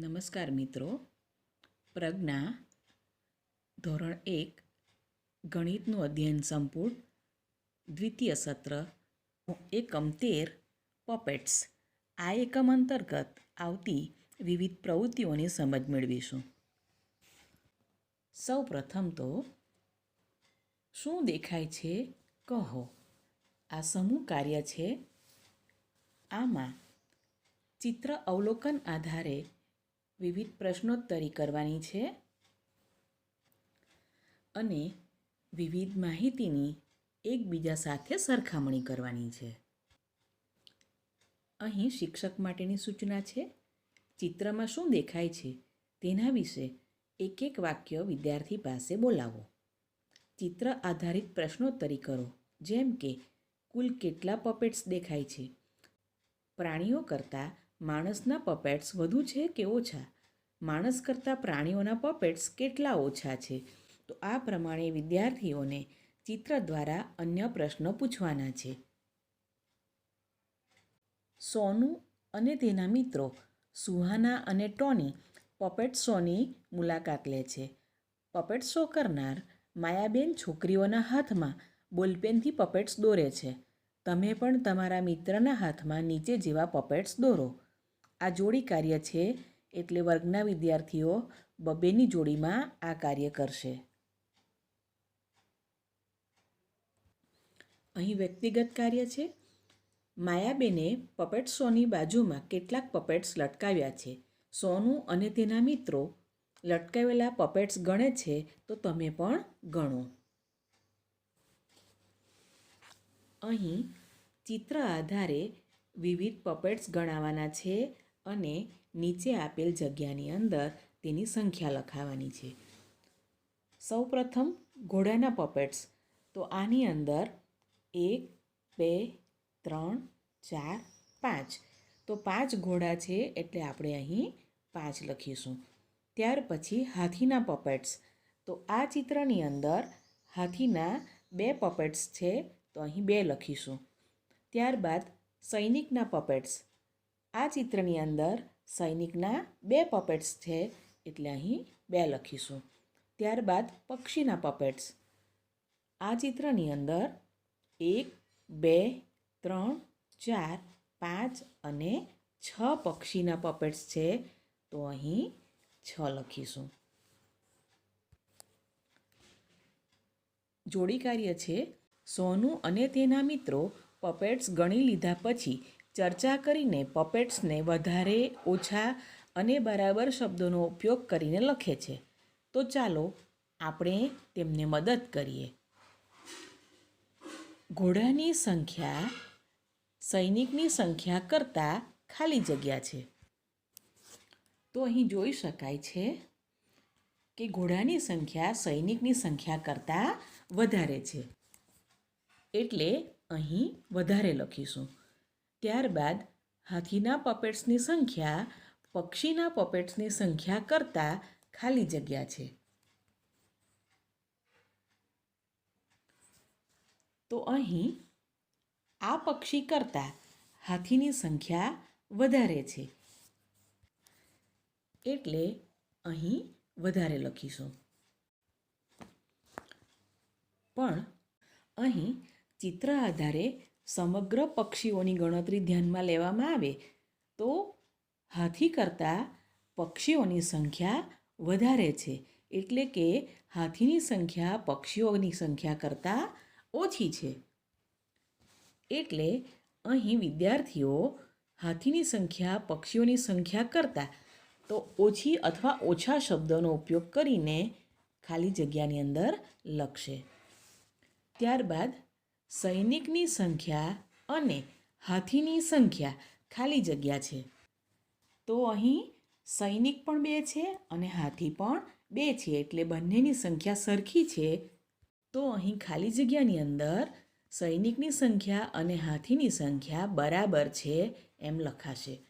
નમસ્કાર મિત્રો. પ્રજ્ઞા, ધોરણ એક, ગણિતનું અધ્યયન સંપૂર્ણ. દ્વિતીય સત્ર એકમ તેર પપેટ્સ આ એકમ અંતર્ગત આવતી વિવિધ પ્રવૃત્તિઓની સમજ મેળવીશું. સૌ પ્રથમ તો, શું દેખાય છે? કહો. આ સમૂહ કાર્ય છે. આમાં ચિત્ર અવલોકન આધારે વિવિધ પ્રશ્નોત્તરી કરવાની છે અને વિવિધ માહિતીની એકબીજા સાથે સરખામણી કરવાની છે. અહીં શિક્ષક માટેની સૂચના છે, ચિત્રમાં શું દેખાય છે તેના વિશે એક એક વાક્ય વિદ્યાર્થી પાસે બોલાવો. ચિત્ર આધારિત પ્રશ્નોત્તરી કરો, જેમ કે, કુલ કેટલા પપેટ્સ દેખાય છે? પ્રાણીઓ કરતાં માણસના પપેટ્સ વધુ છે કે ઓછા? માણસ કરતાં પ્રાણીઓના પપેટ્સ કેટલા ઓછા છે? તો આ પ્રમાણે વિદ્યાર્થીઓને ચિત્ર દ્વારા અન્ય પ્રશ્નો પૂછવાના છે. સોનું અને તેના મિત્રો સુહાના અને ટોની પપેટ શોની મુલાકાત લે છે. પપેટ શો કરનાર માયાબેન છોકરીઓના હાથમાં બોલપેનથી પપેટ્સ દોરે છે. તમે પણ તમારા મિત્રના હાથમાં નીચે જેવા પપેટ્સ દોરો. આ જોડી કાર્ય છે એટલે વર્ગના વિદ્યાર્થીઓ બબેની જોડીમાં આ કાર્ય કરશે. અહીં વ્યક્તિગત કાર્ય છે. માયાબેને પપેટ શોની બાજુમાં કેટલાક પપેટ્સ લટકાવ્યા છે. સોનું અને તેના મિત્રો લટકાવેલા પપેટ્સ ગણે છે તો તમે પણ ગણો. અહીં ચિત્ર આધારે વિવિધ પપેટ્સ ગણાવવાના છે. અને નીચે આપેલ જગ્યાની અંદર તેની સંખ્યા લખાવાની છે. સૌપ્રથમ ઘોડાના પપેટ્સ તો આની અંદર એક, બે, ત્રણ, ચાર, પાંચ. તો પાંચ ઘોડા છે એટલે આપણે અહીં પાંચ લખીશું. ત્યાર પછી હાથીના પપેટ્સ તો આ ચિત્રની અંદર હાથીના બે પપેટ્સ છે, તો અહીં બે લખીશું. ત્યારબાદ સૈનિકના પપેટ્સ આ ચિત્રની અંદર સૈનિકના બે પપેટ્સ છે, એટલે અહીં બે લખીશું. ત્યારબાદ પક્ષીના પપેટ્સ આ ચિત્રની અંદર એક, બે, ત્રણ, ચાર, પાંચ અને છ પક્ષીના પપેટ્સ છે, તો અહીં છ લખીશું. જોડી કાર્ય છે, સોનું અને તેના મિત્રો પપેટ્સ ગણી લીધા પછી ચર્ચા કરીને પપેટ્સને વધારે ઓછા અને બરાબર શબ્દોનો ઉપયોગ કરીને લખે છે. તો ચાલો આપણે તેમને મદદ કરીએ. ઘોડાની સંખ્યા સૈનિકની સંખ્યા કરતાં ખાલી જગ્યા છે. તો અહીં જોઈ શકાય છે કે ઘોડાની સંખ્યા સૈનિકની સંખ્યા કરતાં વધારે છે. એટલે અહીં વધારે લખીશું. ત્યારબાદ હાથીના પપેટ્સની સંખ્યા પક્ષીના પપેટ્સની સંખ્યા કરતાં ખાલી જગ્યા છે. તો અહીં આ પક્ષી કરતાં હાથીની સંખ્યા વધારે છે. એટલે અહીં વધારે લખીશું. પણ અહીં ચિત્ર આધારે સમગ્ર પક્ષીઓની ગણતરી ધ્યાનમાં લેવામાં આવે તો હાથી કરતાં પક્ષીઓની સંખ્યા વધારે છે. એટલે કે હાથીની સંખ્યા પક્ષીઓની સંખ્યા કરતાં ઓછી છે. એટલે અહીં વિદ્યાર્થીઓ હાથીની સંખ્યા પક્ષીઓની સંખ્યા કરતાં તો ઓછી અથવા ઓછા શબ્દોનો ઉપયોગ કરીને ખાલી જગ્યાની અંદર લખશે. ત્યારબાદ સૈનિકની સંખ્યા અને હાથીની સંખ્યા ખાલી જગ્યા છે. તો અહીં સૈનિક પણ બે છે અને હાથી પણ બે છે એટલે બંનેની સંખ્યા સરખી છે. તો અહીં ખાલી જગ્યાની અંદર સૈનિકની સંખ્યા અને હાથીની સંખ્યા બરાબર છે એમ લખાશે.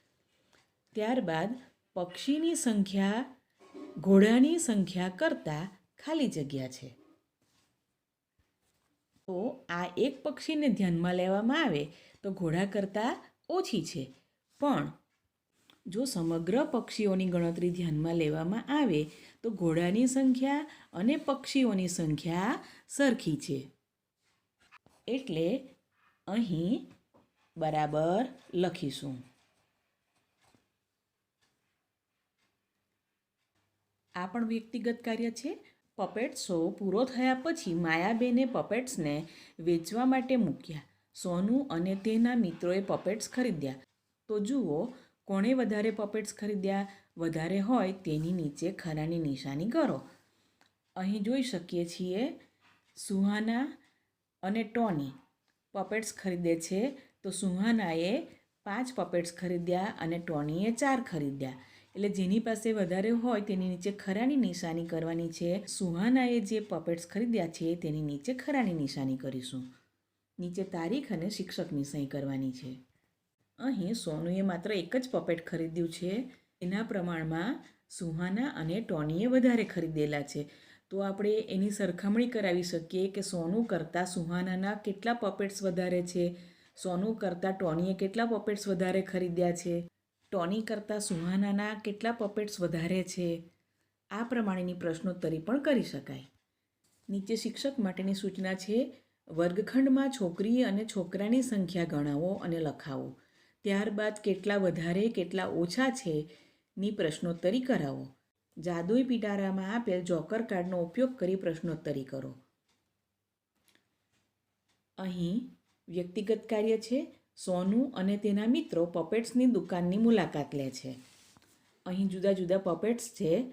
ત્યારબાદ પક્ષીની સંખ્યા, ઘોડાની સંખ્યા કરતાં ખાલી જગ્યા છે. તો આ એક પક્ષીને ધ્યાનમાં લેવામાં આવે તો ઘોડા કરતાં ઓછી છે. પણ જો સમગ્ર પક્ષીઓની ગણતરી ધ્યાનમાં લેવામાં આવે તો ઘોડાની સંખ્યા અને પક્ષીઓની સંખ્યા સરખી છે. એટલે અહીં બરાબર લખીશું. આ પણ વ્યક્તિગત કાર્ય છે. પપેટ શો પૂરો થયા પછી માયાબેને પપેટ્સને વેચવા માટે મૂક્યા. સોનુ અને તેના મિત્રોએ પપેટ્સ ખરીદ્યા. તો જુઓ, કોણે વધારે પપેટ્સ ખરીદ્યા? વધારે હોય તેની નીચે ખરાની નિશાની કરો. અહીં જોઈ શકીએ છીએ સુહાના અને ટોની પપેટ્સ ખરીદે છે. તો સુહાનાએ પાંચ પપેટ્સ ખરીદ્યા અને ટોનીએ ચાર ખરીદ્યા. એટલે જેની પાસે વધારે હોય તેની નીચે ખરાની નિશાની કરવાની છે. સુહાનાએ જે પપેટ્સ ખરીદ્યા છે તેની નીચે ખરાની નિશાની કરીશું. નીચે તારીખ અને શિક્ષકની સહી કરવાની છે. અહીં સોનુએ માત્ર એક જ પપેટ ખરીદ્યું છે. એના પ્રમાણમાં સુહાના અને ટોનીએ વધારે ખરીદેલા છે. તો આપણે એની સરખામણી કરાવી શકીએ કે સોનું કરતાં સુહાનાના કેટલા પપેટ્સ વધારે છે? સોનું કરતાં ટોનીએ કેટલા પપેટ્સ વધારે ખરીદ્યા છે? ટોની કરતાં સુહાનાના કેટલા પપેટ્સ વધારે છે, આ પ્રમાણેની પ્રશ્નોત્તરી પણ કરી શકાય. નીચે શિક્ષક માટેની સૂચના છે, વર્ગખંડમાં છોકરી અને છોકરાની સંખ્યા ગણાવો અને લખાવો. ત્યારબાદ કેટલા વધારે, કેટલા ઓછા છે, ની પ્રશ્નોત્તરી કરાવો. જાદુઈ પિટારામાં આપેલ જોકર કાર્ડનો ઉપયોગ કરી પ્રશ્નોત્તરી કરો. અહીં વ્યક્તિગત કાર્ય છે સોનુ અને તેના મિત્રો પપેટ્સની દુકાનની મુલાકાત લે છે. અહીં જુદા જુદા પપેટ્સ છે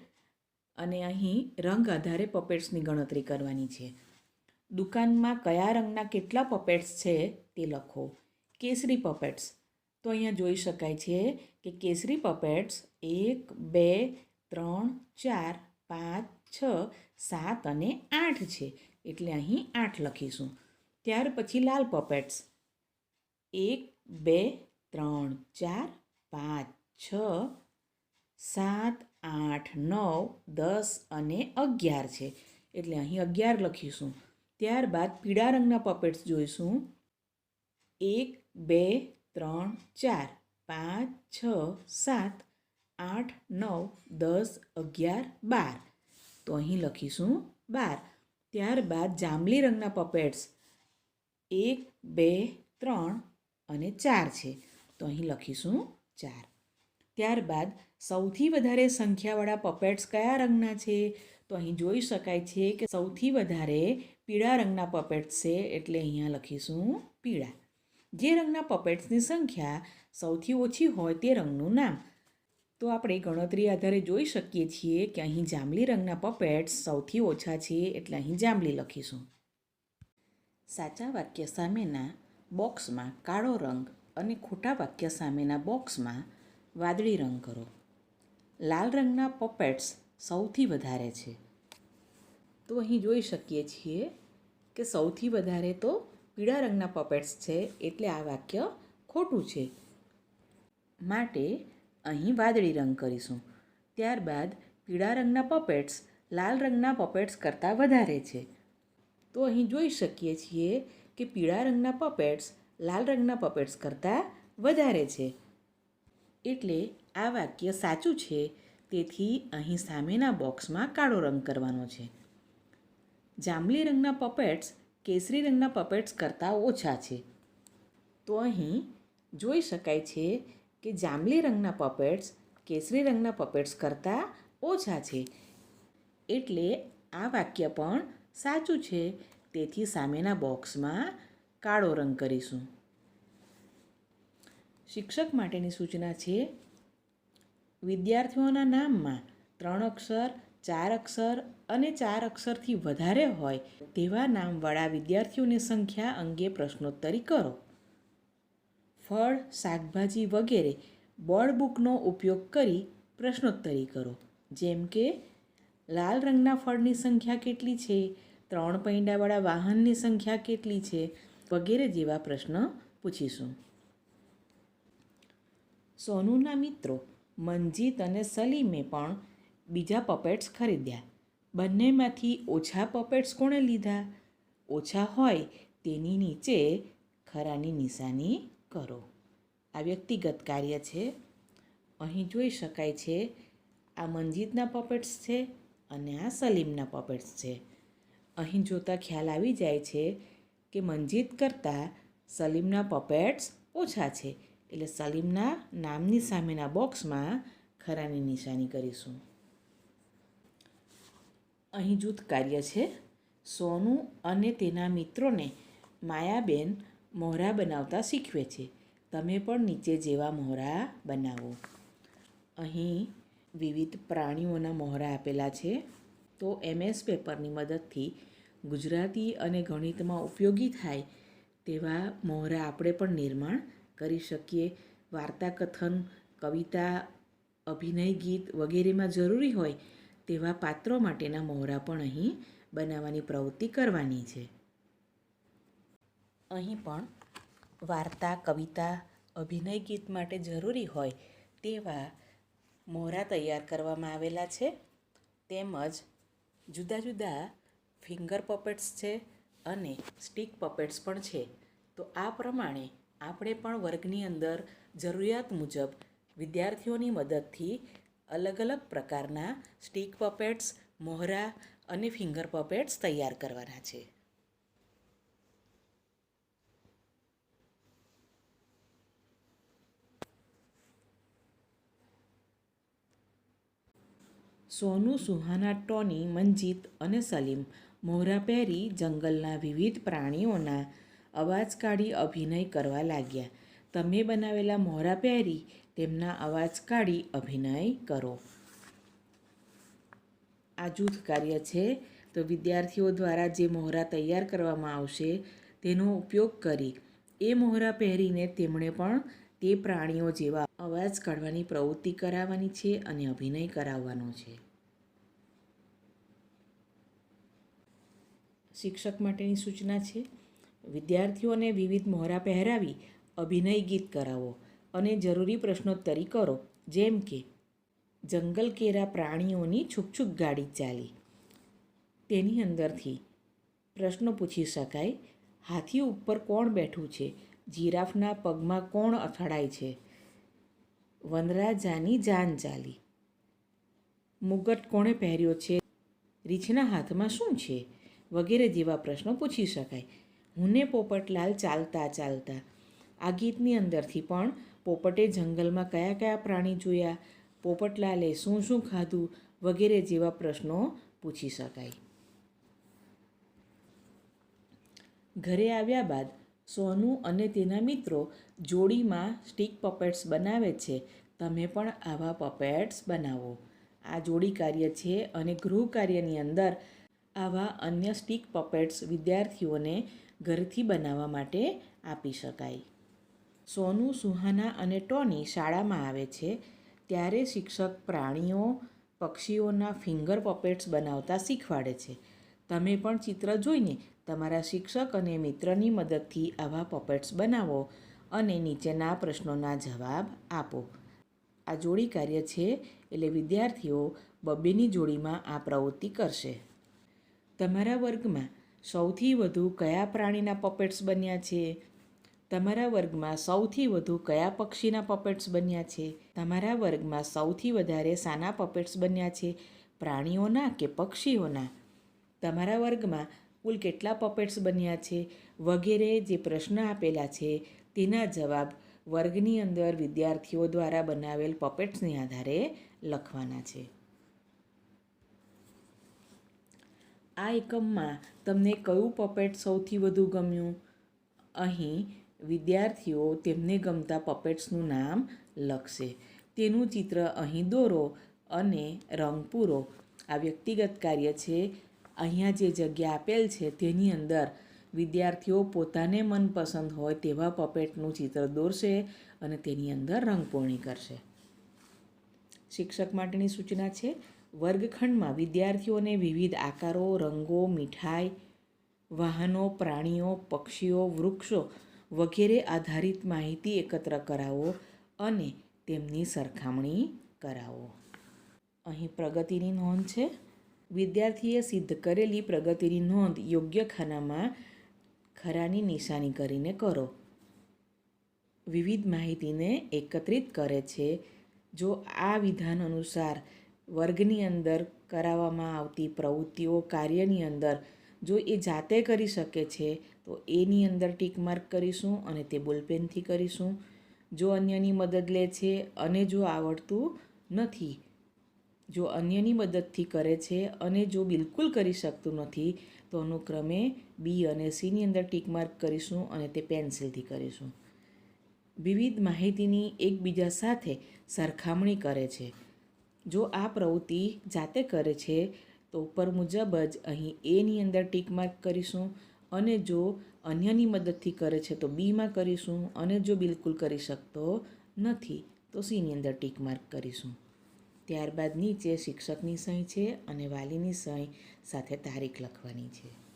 અને અહીં રંગ આધારે પપેટ્સની ગણતરી કરવાની છે. દુકાનમાં કયા રંગના કેટલા પપેટ્સ છે તે લખો. કેસરી પપેટ્સ તો અહીંયા જોઈ શકાય છે કે કેસરી પપેટ્સ એક, બે, ત્રણ, ચાર, પાંચ, છ, સાત અને આઠ છે. એટલે અહીં આઠ લખીશું. ત્યાર પછી લાલ પપેટ્સ એક, બે, ત્રણ, ચાર, પાંચ, છ, સાત, આઠ, નવ, દસ અને અગિયાર છે. એટલે અહીં અગિયાર લખીશું. ત્યારબાદ પીળા રંગના પપેટ્સ જોઈશું. એક, બે, ત્રણ, ચાર, પાંચ, છ, સાત, આઠ, નવ, દસ, અગિયાર, બાર. તો અહીં લખીશું બાર. ત્યારબાદ જાંબલી રંગના પપેટ્સ એક, બે, ત્રણ અને ચાર છે. તો અહીં લખીશું ચાર. ત્યારબાદ સૌથી વધારે સંખ્યાવાળા પપેટ્સ કયા રંગના છે? તો અહીં જોઈ શકાય છે કે સૌથી વધારે પીળા રંગના પપેટ્સ છે એટલે અહીંયા લખીશું પીળા. જે રંગના પપેટ્સની સંખ્યા સૌથી ઓછી હોય તે રંગનું નામ. તો આપણે ગણતરી આધારે જોઈ શકીએ છીએ કે અહીં જાંબલી રંગના પપેટ્સ સૌથી ઓછા છે એટલે અહીં જાંબલી લખીશું. સાચા વાક્ય સામેના બોક્સમાં કાળો રંગ અને ખોટા વાક્ય સામેના બોક્સમાં વાદળી રંગ કરો. લાલ રંગના પપેટ્સ સૌથી વધારે છે. તો અહીં જોઈ શકીએ છીએ કે સૌથી વધારે તો પીળા રંગના પપેટ્સ છે એટલે આ વાક્ય ખોટું છે. માટે અહીં વાદળી રંગ કરીશું. ત્યારબાદ પીળા રંગના પપેટ્સ લાલ રંગના પપેટ્સ કરતાં વધારે છે. તો અહીં જોઈ શકીએ છીએ કે પીળા રંગના પપેટ્સ લાલ રંગના પપેટ્સ કરતાં વધારે છે. એટલે આ વાક્ય સાચું છે, તેથી અહીં સામેના બોક્સમાં કાળો રંગ કરવાનો છે. જાંબલી રંગના પપેટ્સ કેસરી રંગના પપેટ્સ કરતાં ઓછા છે. તો અહીં જોઈ શકાય છે કે જાંબલી રંગના પપેટ્સ કેસરી રંગના પપેટ્સ કરતાં ઓછા છે. એટલે આ વાક્ય પણ સાચું છે તેથી સામેના બોક્સમાં કાળો રંગ કરીશું. શિક્ષક માટેની સૂચના છે, વિદ્યાર્થીઓના નામમાં ત્રણ અક્ષર, ચાર અક્ષર અને ચાર અક્ષરથી વધારે હોય તેવા નામવાળા વિદ્યાર્થીઓની સંખ્યા અંગે પ્રશ્નોત્તરી કરો. ફળ, શાકભાજી વગેરે બોર્ડ બુકનો ઉપયોગ કરી પ્રશ્નોત્તરી કરો. જેમ કે, લાલ રંગના ફળની સંખ્યા કેટલી છે? ત્રણ પૈંડાવાળા વાહનની સંખ્યા કેટલી છે? વગેરે જેવા પ્રશ્ન પૂછીશું. સોનુના મિત્રો મંજીત અને સલીમે પણ બીજા પપેટ્સ ખરીદ્યા. બંનેમાંથી ઓછા પપેટ્સ કોણે લીધા? ઓછા હોય તેની નીચે ખરાની નિશાની કરો. આ વ્યક્તિગત કાર્ય છે. અહીં જોઈ શકાય છે, આ મંજીતના પપેટ્સ છે અને આ સલીમના પપેટ્સ છે. અહીં જોતાં ખ્યાલ આવી જાય છે કે મંજીત કરતાં સલીમના પપેટ્સ ઓછા છે. એટલે સલીમના નામની સામેના બોક્સમાં ખરાની નિશાની કરીશું. અહીં જૂથ કાર્ય છે. સોનું અને તેના મિત્રોને માયાબેન મોહરા બનાવતા શીખવે છે. તમે પણ નીચે જેવા મોહરા બનાવો. અહીં વિવિધ પ્રાણીઓના મોહરા આપેલા છે. તો એમએસ પેપરની મદદથી ગુજરાતી અને ગણિતમાં ઉપયોગી થાય તેવા મોહરા આપણે પણ નિર્માણ કરી શકીએ. વાર્તા કથન કવિતા, અભિનય ગીત વગેરેમાં જરૂરી હોય તેવા પાત્રો માટેના મોહરા પણ અહીં બનાવવાની પ્રવૃત્તિ કરવાની છે. અહીં પણ વાર્તા, કવિતા, અભિનય ગીત માટે જરૂરી હોય તેવા મોહરા તૈયાર કરવામાં આવેલા છે. તેમજ જુદા જુદા ફિંગર પપેટ્સ છે અને સ્ટીક પપેટ્સ પણ છે. તો આ પ્રમાણે આપણે પણ વર્ગની અંદર જરૂરિયાત મુજબ વિદ્યાર્થીઓની મદદથી અલગ અલગ પ્રકારના સ્ટીક પપેટ્સ મોહરા અને ફિંગર પપેટ્સ તૈયાર કરવાના છે. સોનુ સુહાના, ટોની મંજીત અને સલીમ. મોહરા પહેરી જંગલના વિવિધ પ્રાણીઓના અવાજ કાઢી અભિનય કરવા લાગ્યા. તમે બનાવેલા મોહરા પહેરી, તેમના અવાજ કાઢી અભિનય કરો. આ જૂથ કાર્ય છે. તો વિદ્યાર્થીઓ દ્વારા જે મોહરા તૈયાર કરવામાં આવશે, તેનો ઉપયોગ કરી એ મોહરા પહેરીને તેમણે પણ તે પ્રાણીઓ જેવા અવાજ કાઢવાની પ્રવૃત્તિ કરાવવાની છે અને અભિનય કરાવવાનો છે. શિક્ષક માટેની સૂચના છે. વિદ્યાર્થીઓને વિવિધ મોહરા પહેરાવી અભિનય ગીત કરાવો અને જરૂરી પ્રશ્નોત્તરી કરો. જેમ કે, જંગલ કેરા પ્રાણીઓની છૂક ગાડી ચાલી. તેની અંદરથી પ્રશ્નો પૂછી શકાય. હાથી ઉપર કોણ બેઠું છે? જીરાફના પગમાં કોણ અથડાય છે? વનરાજાની જાન ચાલી. મુગટ કોણે પહેર્યો છે? રીછના હાથમાં શું છે? વગેરે જેવા પ્રશ્નો પૂછી શકાય. હુને પોપટલાલ ચાલતા ચાલતા. આ ગીતની અંદરથી પણ પોપટે જંગલમાં કયા કયા પ્રાણી જોયા, પોપટલાલે શું શું ખાધું વગેરે જેવા પ્રશ્નો પૂછી શકાય. ઘરે આવ્યા બાદ સોનુ અને તેના મિત્રો જોડીમાં સ્ટીક પપેટ્સ બનાવે છે. તમે પણ આવા પપેટ્સ બનાવો. આ જોડી કાર્ય છે અને ગૃહ કાર્યની અંદર આવા અન્ય સ્ટીક પપેટ્સ વિદ્યાર્થીઓને ઘરથી બનાવવા માટે આપી શકાય. સોનુ સુહાના અને ટોની શાળામાં આવે છે, ત્યારે શિક્ષક પ્રાણીઓ, પક્ષીઓના ફિંગર પપેટ્સ બનાવતા શીખવાડે છે. તમે પણ ચિત્ર જોઈને તમારા શિક્ષક અને મિત્રની મદદથી આવા પપેટ્સ બનાવો અને નીચેના પ્રશ્નોના જવાબ આપો. આ જોડી કાર્ય છે એટલે વિદ્યાર્થીઓ બબ્બેની જોડીમાં આ પ્રવૃત્તિ કરશે. તમારા વર્ગમાં સૌથી વધુ કયા પ્રાણીના પપેટ્સ બન્યા છે? તમારા વર્ગમાં સૌથી વધુ કયા પક્ષીના પપેટ્સ બન્યા છે? તમારા વર્ગમાં સૌથી વધારે સાના પપેટ્સ બન્યા છે? પ્રાણીઓના કે પક્ષીઓના? તમારા વર્ગમાં કુલ કેટલા પપેટ્સ બન્યા છે? વગેરે જે પ્રશ્ન આપેલા છે, તેના જવાબ વર્ગની અંદર વિદ્યાર્થીઓ દ્વારા બનાવેલ પપેટ્સને આધારે લખવાના છે. આ એકમમાં તમને કયું પપેટ સૌથી વધુ ગમ્યું? અહીં વિદ્યાર્થીઓ તેમને ગમતા પપેટ્સનું નામ લખશે. તેનું ચિત્ર અહીં દોરો અને રંગ પૂરો. આ વ્યક્તિગત કાર્ય છે. અહીંયા જે જગ્યા આપેલ છે તેની અંદર વિદ્યાર્થીઓ પોતાને મનપસંદ હોય તેવા પપેટનું ચિત્ર દોરશે અને તેની અંદર રંગપૂર્ણી કરશે. શિક્ષક માટેની સૂચના છે. વર્ગખંડમાં વિદ્યાર્થીઓને વિવિધ આકારો, રંગો, મીઠાઈ, વાહનો, પ્રાણીઓ, પક્ષીઓ, વૃક્ષો વગેરે આધારિત માહિતી એકત્ર કરાવો અને તેમની સરખામણી કરાવો. અહીં પ્રગતિની નોંધ છે. વિદ્યાર્થીએ સિદ્ધ કરેલી પ્રગતિની નોંધ યોગ્ય ખાનામાં ખરાની નિશાની કરીને કરો. વિવિધ માહિતીને એકત્રિત કરે છે. જો આ વિધાન અનુસાર વર્ગની અંદર કરાવવામાં આવતી પ્રવૃત્તિઓ, કાર્યની અંદર જો એ જાતે કરી શકે છે, તો એની અંદર ટીક માર્ક કરીશું અને તે બોલપેનથી કરીશું. જો અન્યની મદદ લે છે અને જો આવડતું નથી, જો અન્યની મદદથી કરે છે અને જો બિલકુલ કરી શકતું નથી, તો અનુક્રમે બી અને સીની અંદર ટીક માર્ક કરીશું અને તે પેન્સિલથી કરીશું. વિવિધ માહિતીની એકબીજા સાથે સરખામણી કરે છે. જો આ પ્રવૃત્તિ જાતે કરે છે, તો ઉપર મુજબ જ અહીં એની અંદર ટીક માર્ક કરીશું અને જો અન્યની મદદથી કરે છે, તો બીમાં કરીશું અને જો બિલકુલ કરી શકતો નથી, તો સીની અંદર ટીક માર્ક કરીશું. ત્યારબાદ નીચે શિક્ષકની સહી છે અને વાલીની સહી સાથે તારીખ લખવાની છે.